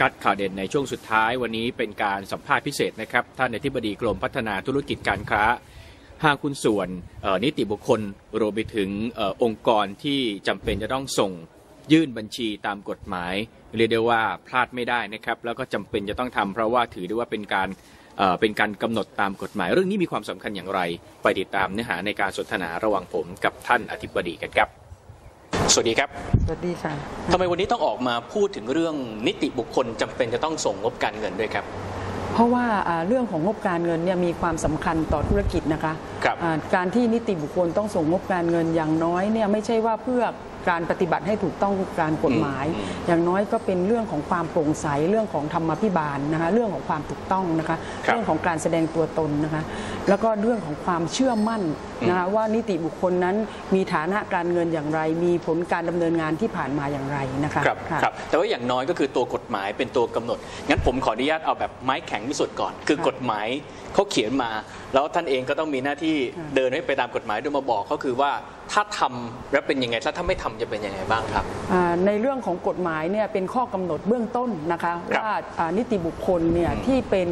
กัดข่าวเด่นในช่วงสุดท้ายวันนี้เป็นการสัมภาษณ์พิเศษนะครับ ท่านอธิบดีกรมพัฒนาธุรกิจการค้า ห้างหุ้นส่วนนิติบุคคลรวมไปถึงออองค์กรที่จำเป็นจะต้องส่งยื่นบัญชีตามกฎหมาย เรียกได้ว่าพลาดไม่ได้นะครับ แล้วก็จำเป็นจะต้องทำเพราะว่าถือได้ว่าเป็นการเป็นการกำหนดตามกฎหมาย เรื่องนี้มีความสำคัญอย่างไร ไปติดตามเนื้อหาในการสนทนาระหว่างผมกับท่านอธิบดีกันครับ สวัสดีครับ สวัสดีค่ะทำไมวันนี้ต้องออกมาพูดถึงเรื่องนิติบุคคลจำเป็นจะต้องส่งงบการเงินด้วยครับ เพราะว่าอ่าเรื่องของงบการเงินเนี่ยมีความสำคัญต่อธุรกิจนะคะครับอ่าการที่นิติบุคคลต้องส่งงบการเงินอย่างน้อยเนี่ยไม่ใช่ว่าเพื่อการปฏิบัติให้ถูกต้องการกฎหมายอืมอย่างน้อยก็เป็นเรื่องของความโปร่งใสเรื่องของธรรมาภิบาลนะคะเรื่องของความถูกต้องนะคะครับเรื่องของการแสดงตัวตนนะคะ แล้วก็เรื่องของความเชื่อมั่น นะคะว่านิติบุคคลนั้นมีฐานะการเงินอย่างไร มีผลการดำเนินงานที่ผ่านมาอย่างไรนะคะครับค่ะครับแต่ว่าอย่างน้อยก็คือตัวกฎหมายเป็นตัวกำหนด งั้นผมขออนุญาตเอาแบบไม้แข็งที่สุดก่อน คือค่ะกฎหมายเขาเขียนมา แล้วท่านเองก็ต้องมีหน้าที่ค่ะเดินให้ไปตามกฎหมายโดยมาบอกเขาคือว่าถ้าทำแล้วเป็นยังไง ถ้าถ้าไม่ทำจะเป็นยังไงบ้างครับอ่าในเรื่องของกฎหมายเนี่ยเป็นข้อกำหนดเบื้องต้นนะคะครับว่าอ่านิติบุคคลเนี่ยที่เป็น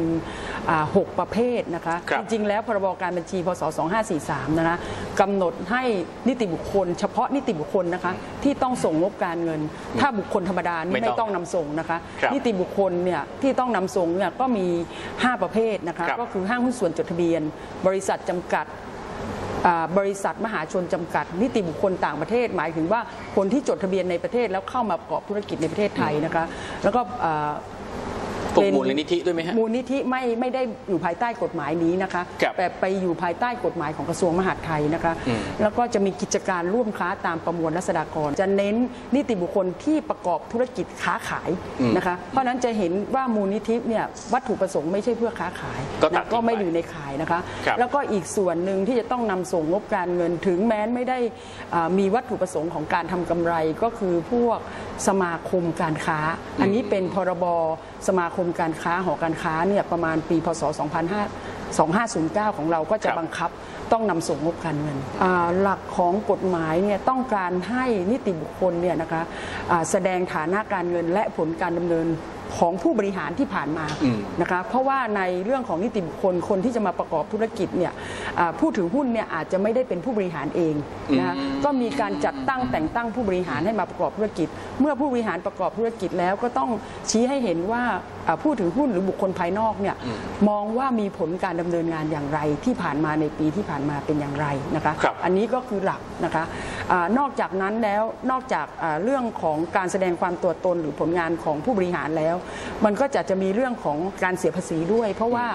อ่าหกประเภทนะคะครับจริงๆแล้วพรบการบัญชีพศ2543นะคะกำหนดให้นิติบุคคล เฉพาะนิติบุคคลนะคะที่ต้องส่งงบการเงิน ถ้าบุคคลธรรมดานี่ไม่ต้องไม่ต้องนำส่งนะคะครับนิติบุคคลเนี่ยที่ต้องนำส่งเนี่ยก็มี 5 ประเภทนะคะครับก็คือห้างหุ้นส่วนจดทะเบียน บริษัทจำกัดอ่าบริษัทมหาชนจำกัด นิติบุคคลต่างประเทศ หมายถึงว่าคนที่จดทะเบียนในประเทศแล้วเข้ามาประกอบธุรกิจในประเทศไทยนะคะแล้วก็อ่า พวกเป็นมูลนิธิด้วยไหมฮะมูลนิธิไม่ไม่ได้อยู่ภายใต้กฎหมายนี้นะคะครับแต่ไปอยู่ภายใต้กฎหมายของกระทรวงมหาดไทยนะคะอืมแล้วก็จะมีกิจการร่วมค้าตามประมวลรัษฎากร จะเน้นนิติบุคคลที่ประกอบธุรกิจค้าขายนะคะเพราะฉะนั้นจะเห็นว่ามูลนิธิเนี่ยวัตถุประสงค์ไม่ใช่เพื่อค้าขายก็ตัดนะก็ไม่ทิ้งไปอยู่ในขายนะคะครับแล้วก็อีกส่วนหนึ่งที่จะต้องนำส่งงบการเงินถึงแม้นไม่ได้อ่ามีวัตถุประสงค์ของการทำกำไรก็คือพวกสมาคมการค้า อันนี้เป็นพรบ สมาคมการค้าหอการค้าเนี่ยประมาณปีพศ 2509 ของเราก็จะครับบังคับต้องนำส่งงบการเงินอ่าหลักของกฎหมายเนี่ยต้องการให้นิติบุคคลเนี่ยนะคะอ่าแสดงฐานะการเงินและผลการดำเนิน ของผู้บริหารที่ผ่านมาอืมนะคะเพราะว่าในเรื่องของนิติบุคคลคนที่จะมาประกอบธุรกิจเนี่ยอ่าผู้ถือหุ้นเนี่ยอาจจะไม่ได้เป็นผู้บริหารเองนะคะก็มีการจัดตั้งแต่งตั้งผู้บริหารให้มาประกอบธุรกิจ เมื่อผู้บริหารประกอบธุรกิจแล้วก็ต้องชี้ให้เห็นว่าอ่าผู้ถือหุ้นหรือบุคคลภายนอกเนี่ยมองว่ามีผลการดำเนินงานอย่างไรที่ผ่านมาในปีที่ผ่านมาเป็นอย่างไรนะคะครับอันนี้ก็คือหลักนะคะอานอกจากนั้นแล้วนอกจากอ่าเรื่องของการแสดงความตัวตนหรือผลงานของผู้บริหารแล้วมันก็จะจะมีเรื่องของการเสียภาษีด้วย เพราะว่า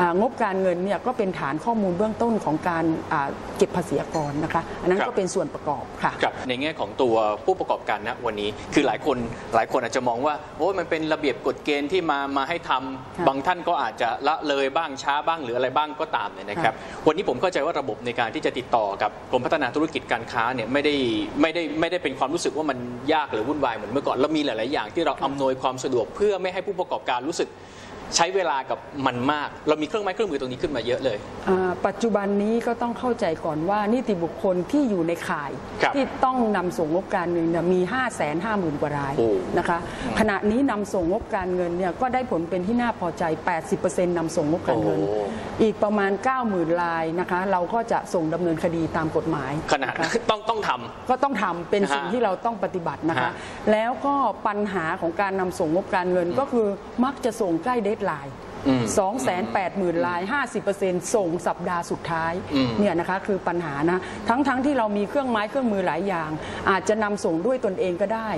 อ่างบการเงินเนี่ยก็เป็นฐานข้อมูลเบื้องต้นของการอ่าเก็บภาษีอากรนะคะอันนั้นครับก็เป็นส่วนประกอบค่ะครับในแง่ของตัวผู้ประกอบการณวันนี้ คือหลายคนหลายคนอาจจะมองว่าโอ้ยมันเป็นระเบียบกฎเกณฑ์ที่มามาให้ทำค่ะบางท่านก็อาจจะละเลยบ้างช้าบ้างหรืออะไรบ้างก็ตามเนี่ยนะครับ วันนี้ผมเข้าใจว่าระบบในการที่จะติดต่อกับกรมพัฒนาธุรกิจการค้าเนี่ยไม่ได้ไม่ได้ไม่ได้เป็นความรู้สึกว่ามันยากหรือวุ่นวายเหมือนเมื่อก่อนเรามีหลาย ๆ อย่างที่เราอำนวยความสะดวกเพื่อื่อไม่ให้ผู้ประกอบการรู้สึก ใช้เวลากับมันมาก เรามีเครื่องไม้เครื่องมือตรงนี้ขึ้นมาเยอะเลยอ่าปัจจุบันนี้ก็ต้องเข้าใจก่อนว่านิติบุคคลที่อยู่ในข่ายครับที่ต้องนำส่งงบการเงินเนี่ยมี 5 5 0 0 0 0 กว่ารายโอ้นะคะขณะนี้นำส่งงบการเงินเนี่ยก็ได้ผลเป็นที่น่าพอใจ 80%นำส่งงบการเงินโอ้อีกประมาณ 90,000รายนะคะเราก็จะส่งดำเนินคดีตามกฎหมายขนาดะคะต้องต้องทำก็ต้องทำเป็นสิ่งฮะที่เราต้องปฏิบัตินะคะฮะแล้วก็ปัญหาของการนำส่งงบการเงินก็คือมักจะส่งใกล้เดดไลน์ อืมสองแสนแปดหมื่นลาย 50%ส่งสัปดาห์สุดท้ายอืมเนี่ยนะคะคือปัญหานะทั้งทั้งที่เรามีเครื่องไม้เครื่องมือหลายอย่าง อาจจะนำส่งด้วยตนเองก็ได้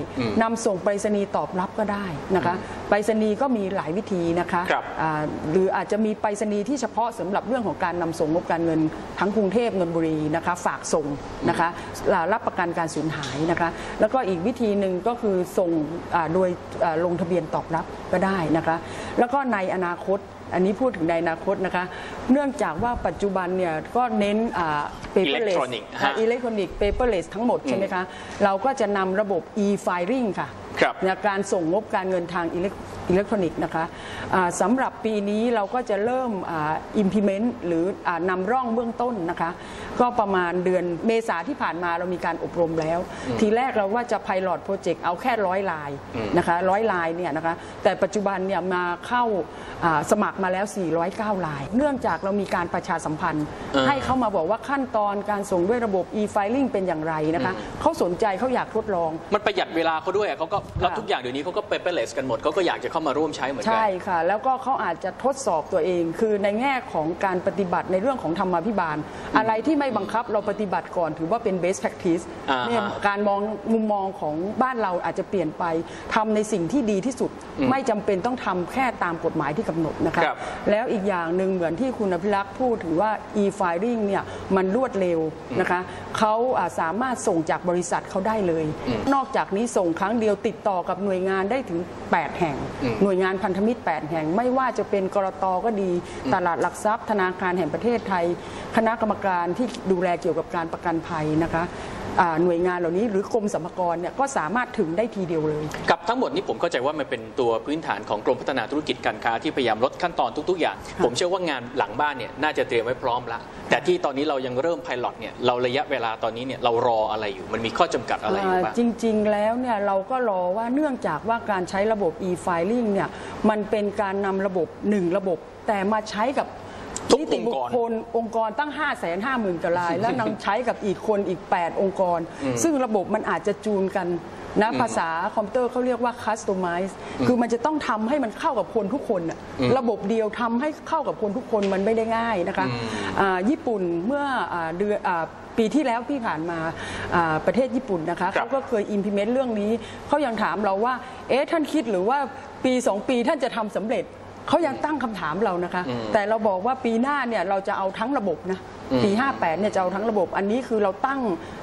นำส่งไปรษณีย์ตอบรับก็ได้นะคะไปรษณีย์ก็มีหลายวิธีนะคะครับอ่าหรืออาจจะมีไปรษณีย์ที่เฉพาะสำหรับเรื่องของการนำส่งงบการเงินทั้งกรุงเทพนนทบุรีนะคะฝากส่งนะคะอ่ารับประกันการสูญหายนะคะแล้วก็อีกวิธีหนึ่งก็คือส่งอ่าโดยอ่าลงทะเบียนตอบรับก็ได้นะคะแล้วก็ในอนาคต อันนี้พูดถึงในอนาคตนะคะ เนื่องจากว่าปัจจุบันเนี่ยก็เน้นอ่า paperless Electronic ฮะอิเล็กทรอนิกส์ paperless ทั้งหมดใช่ไหมคะ เราก็จะนำระบบ e-filing ค่ะ ครับในการส่งงบการเงินทางอิเล็กอิเล็กทรอนิกส์นะคะอ่าสำหรับปีนี้เราก็จะเริ่มอ่า implement หรืออานำร่องเบื้องต้นนะคะ ก็ประมาณเดือนเมษาที่ผ่านมาเรามีการอบรมแล้ว ทีแรกเราว่าจะ pilot project เอาแค่ร้อยลายนะคะร้อยลายเนี่ยนะคะแต่ปัจจุบันเนี่ยมาเข้าอ่าสมัครมาแล้ว 409 ลาย เนื่องจากเรามีการประชาสัมพันธ์อ่าให้เขามาบอกว่าขั้นตอนการส่งด้วยระบบ e-filing เป็นอย่างไรนะคะเขาสนใจเขาอยากทดลอง มันประหยัดเวลาเขาด้วยอะเขาก็แล้วค่ะทุกอย่างเดี๋ยวนี้เขาก็เปเปอร์เลสกันหมดเขาก็อยากจะเข้ามาร่วมใช้เหมือนกัใช่ค่ะ แล้วก็เขาอาจจะทดสอบตัวเอง คือในแง่ของการปฏิบัติในเรื่องของธรรมาภิบาล อะไรที่ไม่บังคับเราปฏิบัติก่อนถือว่าเป็น best practice อ่าฮะเนี่ยการมองมุมมองของบ้านเราอาจจะเปลี่ยนไปทำในสิ่งที่ดีที่สุด ไม่จำเป็นต้องทำแค่ตามกฎหมายที่กำหนดนะคะครับแล้วอีกอย่างหนึ่งเหมือนที่คุณอภิรักษ์พูดถึงว่า e-filing เนี่ยมันรวดเร็วนะคะเขาอ่าสามารถส่งจากบริษัทเขาได้เลย นอกจากนี้ส่งครั้งเดียวติดต่อกับหน่วยงานได้ถึง 8 แห่ง หน่วยงานพันธมิตร 8 แห่ง ไม่ว่าจะเป็นกรตก็ดี ตลาดหลักทรัพย์ ธนาคารแห่งประเทศไทย คณะกรรมการที่ดูแลเกี่ยวกับการประกันภัยนะคะอ่า หน่วยงานเหล่านี้หรือกรมสรรพากรเนี่ยก็สามารถถึงได้ทีเดียวเลย กับทั้งหมดนี้ผมเข้าใจว่ามันเป็นตัวพื้นฐานของกรมพัฒนาธุรกิจการค้าที่พยายามลดขั้นตอนทุก ๆ อย่าง ผมเชื่อว่างานหลังบ้านเนี่ยน่าจะเตรียมไว้พร้อมแล้วแต่ที่ตอนนี้เรายังเริ่มไพลอตเนี่ยเราระยะเวลาตอนนี้เนี่ยเรารออะไรอยู่ มันมีข้อจำกัดอะไรอยู่บ้างจริง ๆ แล้วเนี่ยเราก็รอว่าเนื่องจากว่าการใช้ระบบ e-filing เนี่ยมันเป็นการนำระบบหนึ่งระบบแต่มาใช้กับ ทุกนิติบุคคลองค์กรตั้ง 5 5 0 0 0 0กว่าราย แล้วนำใช้กับอีกคนอีก 8 องค์กร ซึ่งระบบมันอาจจะจูนกันนะภาษาคอมพิวเตอร์เขาเรียกว่า customize คือมันจะต้องทำให้มันเข้ากับคนทุกคนน่ะระบบเดียวทำให้เข้ากับคนทุกคนมันไม่ได้ง่ายนะคะอ่าญี่ปุ่นเมื่ออาเดือนอ่าปีที่แล้วที่ผ่านมาอ่าประเทศญี่ปุ่นนะคะครับเขาก็เคย implement เรื่องนี้เขายังถามเราว่า เอ๊ะท่านคิดหรือว่าปี 2 ปีท่านจะทำสำเร็จ เขายังตั้งคำถามเรานะคะ แต่เราบอกว่าปีหน้าเนี่ยเราจะเอาทั้งระบบนะปี 58 เนี่ยจะเอาทั้งระบบ อันนี้คือเราตั้ง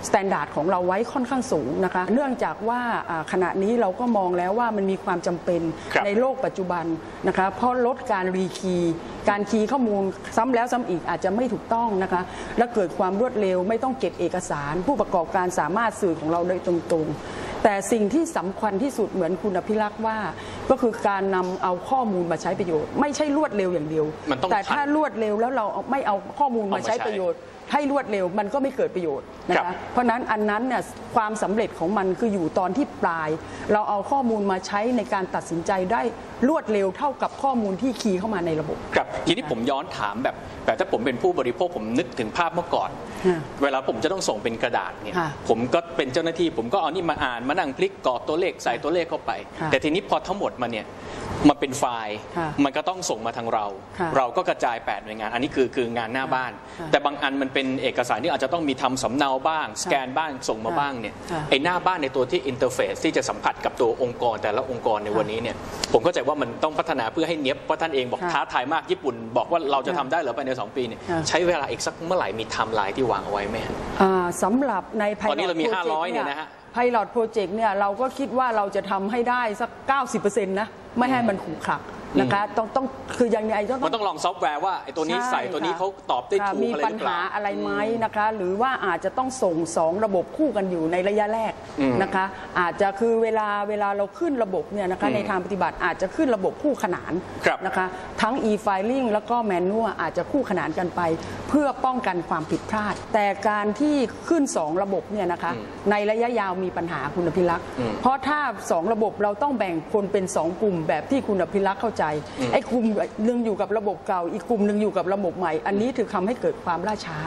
สแตนดาร์ดของเราไว้ค่อนข้างสูงนะคะ เนื่องจากว่าอ่าขณะนี้เราก็มองแล้วว่ามันมีความจำเป็นครับในโลกปัจจุบันนะคะ เพราะลดการรีคีย์การคีย์ข้อมูลซ้ำแล้วซ้ำอีกอาจจะไม่ถูกต้องนะคะ และเกิดความรวดเร็วไม่ต้องเก็บเอกสาร ผู้ประกอบการสามารถสื่อของเราได้ตรงๆ แต่สิ่งที่สำคัญที่สุดเหมือนคุณอภิรักษ์ว่า ก็คือการนำเอาข้อมูลมาใช้ประโยชน์ ไม่ใช่รวดเร็วอย่างเดียว มันต้องแต่ทัน ถ้ารวดเร็วแล้วเราเอาไม่เอาข้อมูลมาใช้เอามาใช้ประโยชน์ ให้รวดเร็วมันก็ไม่เกิดประโยชน์นะครัคะบเพราะฉะนั้นอันนั้นเนี่ยความสำเร็จของมันคืออยู่ตอนที่ปลาย เราเอาข้อมูลมาใช้ในการตัดสินใจได้รวดเร็วเท่ากับข้อมูลที่คีย์เข้ามาในระบบ ครับทีนี้ผมย้อนถามแบบแบบถ้าผมเป็นผู้บริโภคผมนึกถึงภาพเมื่อก่อน ค่ะเวลาผมจะต้องส่งเป็นกระดาษเนี่ยค่ะผมก็เป็นเจ้าหน้าที่ผมก็เอานี่มาอ่านมานั่งพลิกกรอกตัวเลขใส่ตัวเลขเข้าไป ค่ะแต่ทีนี้พอทั้งหมดมาเนี่ย มาเป็นไฟล์ ค่ะมันก็ต้องส่งมาทางเรา ค่ะเราก็กระจาย8หน่วยงาน อันนี้คือคืองานหน้าบ้าน ค่ะแต่บางอันมันเป็นเอกสารที่อาจจะต้องมีทำสำเนาบ้าง สแกนบ้างส่งมาค่ะบ้างเนี่ยค่ะไอ้หน้าบ้านในตัวที่อินเทอร์เฟซที่จะสัมผัสกับตัวองค์กรแต่ละองค์กรในวันนี้เนี่ยผมเข้าใจว่ามันต้องพัฒนาเพื่อให้เนี้ยบเพราะท่านเองบอกค่ะท้าทายมากญี่ปุ่น บอกว่าเราจะค่ะทำได้เหรือภายในสองปีเนี่ยค่ะ ใช้เวลาอีกสักเมื่อไหร่มีไทม์ไลน์ที่วางเอาไว้ไหมฮะ อ่าสำหรับในตอนนี้เรามี 500เนี่ยนะฮะ ไพลอตโปรเจกต์เนี่ยเราก็คิดว่าเราจะทำให้ได้สัก 90%นะ ไม่ให้มันขรุขระ นะคะต้องต้องคือยังไงต้องมันต้องลองซอฟต์แวร์ว่าไอ้ตัวนี้ช่ใส่ตัวนี้ค่ะเขาตอบได้ค่ะถูกมีอะไรปัหญรือเปหาล่า อะไรไหมนะคะ หรือว่าอาจจะต้องส่งสองระบบคู่กันอยู่ในระยะแรกอืมนะคะ อาจจะคือเวลาเวลาเราขึ้นระบบเนี่ยนะคะอืมในทางปฏิบัติอาจจะขึ้นระบบคู่ขนานครับนะคะ ทั้ง e-filing แล้วก็ manual อาจจะคู่ขนานกันไป เพื่อป้องกันความผิดพลาด แต่การที่ขึ้นสองระบบเนี่ยนะคะ ในระยะยาวมีปัญหาคุณอภิรักษ์ เพราะถ้าสองระบบเราต้องแบ่งคนเป็นสองกลุ่มแบบที่คุณอภิรักษ์เข้าใจไอ้กลุ่มหนึ่งอยู่กับระบบเก่า อีกกลุ่มหนึ่งอยู่กับระบบใหม่ อันนี้ถือทำให้เกิดความล่าช้า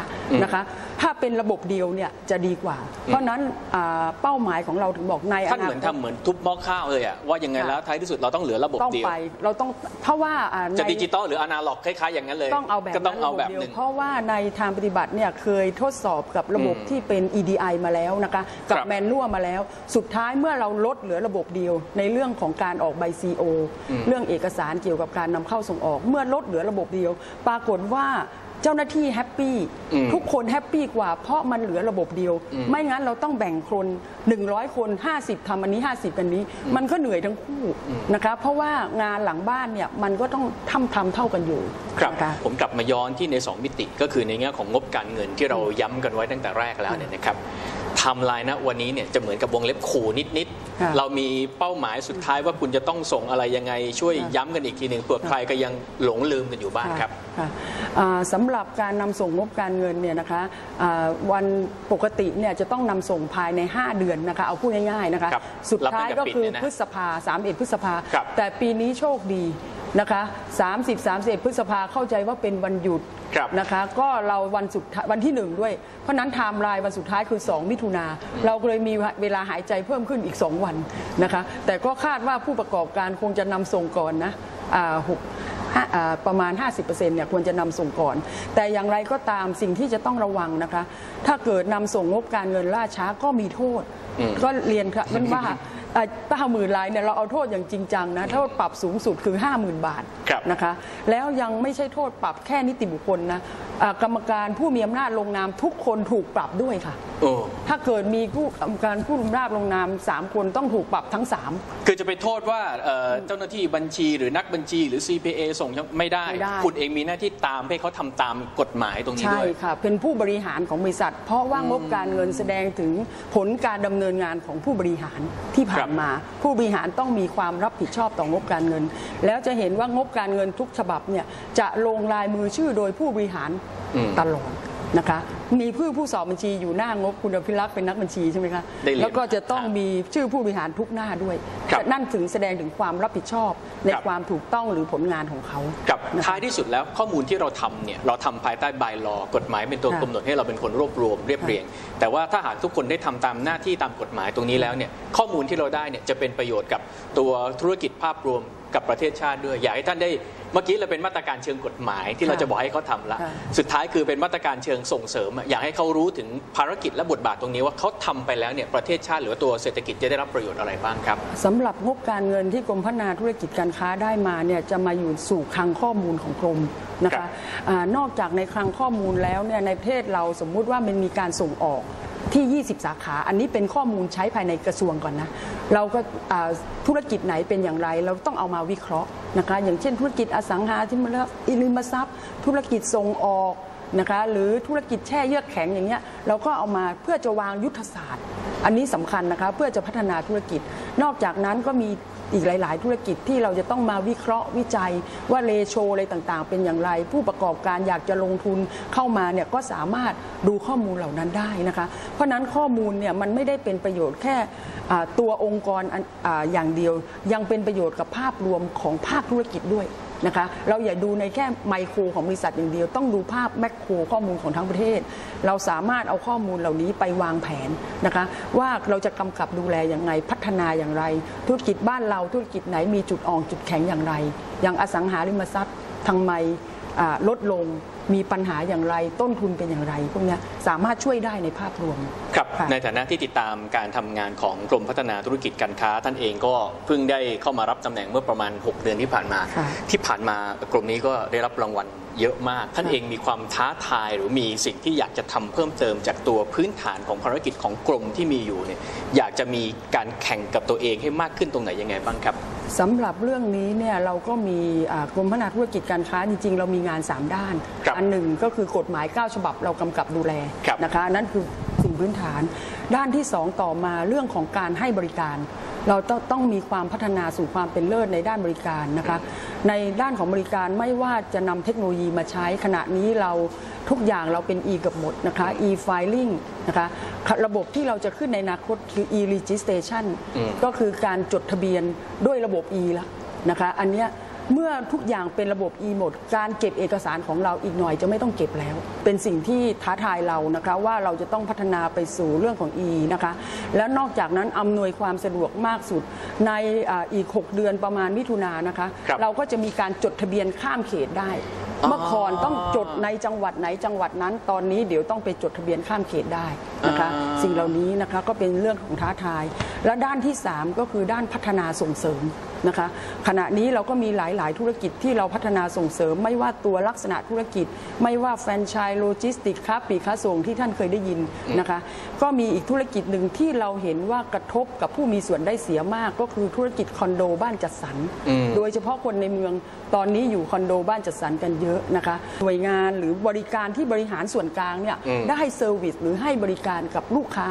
นะคะ ถ้าเป็นระบบเดียวเนี่ยจะดีกว่า เพราะฉะนั้นอ่าเป้าหมายของเราถึงบอกในอท่านนาเหมือนคตทำเหมือนทุบหม้อข้าวเลยอะว่ายังไงค่ะแล้วท้ายที่สุดเราต้องเหลือระบบต้องเดียวไปเราต้องเพราะว่าอ่าจะในดิจิตอลหรืออนาล็อกคล้ายๆอย่างนั้นเลยต้องเอาแบบก็ต้องเอาแบบนั้นระหนึ่งเดียวเพราะว่าในทางปฏิบัติเนี่ยเคยทดสอบกับระบบอืมที่เป็น EDI มาแล้วนะคะกับครับแมนนวลมาแล้ว สุดท้ายเมื่อเราลดเหลือระบบเดียว ในเรื่องของการออกใบ CO เรื่องเอกสารเกี่ยวกับการนำเข้าส่งออก เมื่อลดเหลือระบบเดียว ปรากฏว่าเจ้าหน้าที่แฮปปี้อืมทุกคนแฮปปี้กว่าเพราะมันเหลือระบบเดียว ไม่งั้นเราต้องแบ่งคน 100 คน 50ทำอันนี้ 50 อันนี้ มันก็เหนื่อยทั้งคู่นะคะเพราะว่างานหลังบ้านเนี่ยมันก็ต้องทำทำเท่ากันอยู่ครับนะคะผมกลับมาย้อนที่ใน 2 มิติก็คือในแง่ของงบการเงินที่เราย้ำกันไว้ตั้งแต่แรกแล้วเนี่ยนะครับถ ม์ไลน์นะวันนี้เนี่ยจะเหมือนกับวงเล็บขู่นิดค่ะๆเรามีเป้าหมายสุดท้ายว่าคุณจะต้องส่งอะไรยังไง ช่วยค่ะย้ำกันอีกทีหนึ่งเผื่อใครก็ยังหลงลืมกันอยู่บ้างครับค่ะอ่าสำหรับการนำส่งงบการเงินเนี่ยนะคะอ่าวันปกติเนี่ยจะต้องนำส่งภายใน 5 เดือนนะคะเอาพูดง่ายๆนะคะครับสุดท้ายก็คือรับตั้งแต่ปิดเนี่ยนะพฤษภา31พฤษภาครับแต่ปีนี้โชคดี นะคะ30 31พฤษภาเข้าใจว่าเป็นวันหยุดครับนะคะ ก็เราวันสุดท้ายวันที่หนึ่งด้วย เพราะฉะนั้นไทม์ไลน์วันสุดท้ายคือ 2 มิถุนาเราก็เลยมีเวลาหายใจเพิ่มขึ้นอีก 2 วันนะคะ แต่ก็คาดว่าผู้ประกอบการคงจะนำส่งก่อนนะอ่าหกห้าอ่าประมาณ 50%เนี่ยควรจะนำส่งก่อน แต่อย่างไรก็ตามสิ่งที่จะต้องระวังนะคะ ถ้าเกิดนำส่งงบการเงินล่าช้าก็มีโทษอืมก็เรียนครับนั่นว่า ป้าหมื่นรายเนี่ยเราเอาโทษอย่างจริงจังนะโทษปรับสูงสุดคือ 50,000 บาทครับนะคะแล้วยังไม่ใช่โทษปรับแค่นิติบุคคลนะอ่ากรรมการผู้มีอำนาจลงนามทุกคนถูกปรับด้วยค่ะโอ้ถ้าเกิดมีผู้กรรมการผู้มีอำนาจลงนาม 3 คนต้องถูกปรับทั้ง 3 คือจะไปโทษว่าเอ่อเจ้าหน้าที่บัญชีหรือนักบัญชีหรือ CPA ส่งยังไม่ได้ไม่ได้ คุณเองมีหน้าที่ตามให้เขาทำตามกฎหมายตรงนี้ใช่ด้วยค่ะ เป็นผู้บริหารของบริษัท เพราะว่างบการเงินแสดงถึงผลการดำเนินงานของผู้บริหารที่ผ่านมา ผู้บริหารต้องมีความรับผิดชอบต่องบการเงิน แล้วจะเห็นว่างบการเงินทุกฉบับเนี่ยจะลงลายมือชื่อโดยผู้บริหารอืมตลอด นะคะมีผู้ผู้สอบบัญชีอยู่หน้างบคุณอภิรักษ์เป็นนักบัญชีใช่ไหมคะได้เรียนแล้วก็จะต้องมีชื่อผู้บริหารทุกหน้าด้วยครับนั่นถึงแสดงถึงความรับผิดชอบในครับความถูกต้องหรือผลงานของเขากับนะคะท้ายที่สุดแล้วข้อมูลที่เราทำเนี่ยเราทำภายใต้บายลอกฎหมายเป็นตัวค่ะกำหนดให้เราเป็นคนรวบรวมเรียบเรียง แต่ว่าถ้าหากทุกคนได้ทำตามหน้าที่ตามกฎหมายตรงนี้แล้วเนี่ยข้อมูลที่เราได้เนี่ยจะเป็นประโยชน์กับตัวธุรกิจภาพรวม กับประเทศชาติด้วย อยากให้ท่านได้เมื่อกี้เราเป็นมาตรการเชิงกฎหมายที่เราจะบอกให้เขาทำละค่ะสุดท้ายคือเป็นมาตรการเชิงส่งเสริมอะอยากให้เขารู้ถึงภารกิจและบทบาทตรงนี้ว่าเขาทำไปแล้วเนี่ยประเทศชาติหรือว่าตัวเศรษฐกิจจะได้รับประโยชน์อะไรบ้างครับสำหรับงบการเงินที่กรมพัฒนาธุรกิจการค้าได้มาเนี่ยจะมาอยู่สู่คลังข้อมูลของกรมนะครัคะบอานอกจากในคลังข้อมูลแล้วเนี่ยในประเทศเราสมมุติว่ามันมีการส่งออก ที่ 20 สาขา อันนี้เป็นข้อมูลใช้ภายในกระทรวงก่อนนะ เราก็ธุรกิจไหนเป็นอย่างไร เราต้องเอามาวิเคราะห์นะคะ อย่างเช่นธุรกิจอสังหาริมทรัพย์ ธุรกิจส่งออกนะคะ หรือธุรกิจแช่เยือกแข็งอย่างเงี้ย เราก็เอามาเพื่อจะวางยุทธศาสตร์ อันนี้สำคัญนะคะ เพื่อจะพัฒนาธุรกิจ นอกจากนั้นก็มี อีกหลาย ๆ ธุรกิจที่เราจะต้องมาวิเคราะห์วิจัยว่าเลโชอะไรต่างๆ เป็นอย่างไร ผู้ประกอบการอยากจะลงทุนเข้ามาเนี่ยก็สามารถดูข้อมูลเหล่านั้นได้นะคะ เพราะนั้นข้อมูลเนี่ยมันไม่ได้เป็นประโยชน์แค่ตัวองค์กรอันอย่างเดียว ยังเป็นประโยชน์กับภาพรวมของภาคธุรกิจด้วย นะคะเราอย่าดูในแค่ไมโครของบริษัทอย่างเดียว ต้องดูภาพแมคโครข้อมูลของทั้งประเทศ เราสามารถเอาข้อมูลเหล่านี้ไปวางแผนนะคะว่าเราจะกำกับดูแลอย่างไรพัฒนาอย่างไร ธุรกิจบ้านเราธุรกิจไหนมีจุดอ่อนจุดแข็งอย่างไร อย่างอสังหาริมทรัพย์ทางไม่ลดลง มีปัญหาอย่างไรต้นทุนเป็นอย่างไรพวกเนี้ยสามารถช่วยได้ในภาพรวม ครับค่ะในฐานะที่ติดตามการทำงานของกรมพัฒนาธุรกิจการค้า ท่านเองก็เพิ่งได้เข้ามารับตำแหน่งเมื่อประมาณ 6 เดือนที่ผ่านมาค่ะที่ผ่านมากรมนี้ก็ได้รับรางวัลเยอะมาก ท่านค่ะเองมีความท้าทายหรือมีสิ่งที่อยากจะทำเพิ่มเติมจากตัวพื้นฐานของภารกิจของกรมที่มีอยู่เนี่ยอยากจะมีการแข่งกับตัวเองให้มากขึ้นตรงไหนยังไงบ้างครับสำหรับเรื่องนี้เนี่ยเราก็มีอ่ากรมพัฒนาธุรกิจการค้าจริงๆ เรามีงาน 3 ด้านครับอันหนึ่งก็คือกฎหมาย 9 ฉบับเรากำกับดูแลครับนะคะอันนั่นคือสิ่งพื้นฐาน ด้านที่ 2 ต่อมาเรื่องของการให้บริการ เราต้องต้องมีความพัฒนาสู่ความเป็นเลิศในด้านบริการนะคะ ในด้านของบริการไม่ว่าจะนำเทคโนโลยีมาใช้ขณะนี้เราทุกอย่างเราเป็น e เกับหมดนะคะ e filing นะคะระบบที่เราจะขึ้นในอนาคตคือ e registration อืมก็คือการจดทะเบียนด้วยระบบ e แล้วนะคะอันเนี้ย เมื่อทุกอย่างเป็นระบบ e หมดการเก็บเอกสารของเราอีกหน่อยจะไม่ต้องเก็บแล้ว เป็นสิ่งที่ท้าทายเรานะคะว่าเราจะต้องพัฒนาไปสู่เรื่องของ e นะคะแล้วนอกจากนั้นอำนวยความสะดวกมากสุดในอาอีก 6 เดือนประมาณมิถุนายนนะคะครับเราก็จะมีการจดทะเบียนข้ามเขตได้อ๋อเมื่อก่อนต้องจดในจังหวัดไหนจังหวัดนั้น ตอนนี้เดี๋ยวต้องไปจดทะเบียนข้ามเขตได้นะคะอ่าสิ่งเหล่านี้นะคะก็เป็นเรื่องของท้าทาย และด้านที่ 3 ก็คือด้านพัฒนาส่งเสริม นะคะขณะนี้เราก็มีหลาย ๆ ธุรกิจที่เราพัฒนาส่งเสริม ไม่ว่าตัวลักษณะธุรกิจ ไม่ว่าแฟรนไชส์โลจิสติกค้าปลีกค้าส่งที่ท่านเคยได้ยินนะคะก็มีอีกธุรกิจหนึ่งที่เราเห็นว่ากระทบกับผู้มีส่วนได้เสียมาก ก็คือธุรกิจคอนโดบ้านจัดสรรโดยเฉพาะคนในเมืองตอนนี้อยู่คอนโดบ้านจัดสรรกันเยอะนะคะหน่วยงานหรือบริการที่บริหารส่วนกลางเนี่ยได้เซอร์วิสหรือให้บริการกับลูกค้า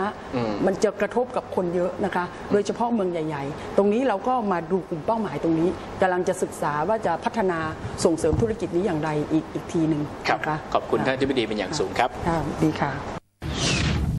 มันจะกระทบกับคนเยอะนะคะ โดยเฉพาะเมืองใหญ่ ๆ ตรงนี้เราก็มาดูกลุ่มเป้าหมายตรงนี้กำลังจะศึกษาว่าจะพัฒนาส่งเสริมธุรกิจนี้อย่างไรอีกอีกทีหนึ่งครับนะคะขอบคุณท่านอธิบดีเป็นอย่างสูงครับค่ะดีค่ะ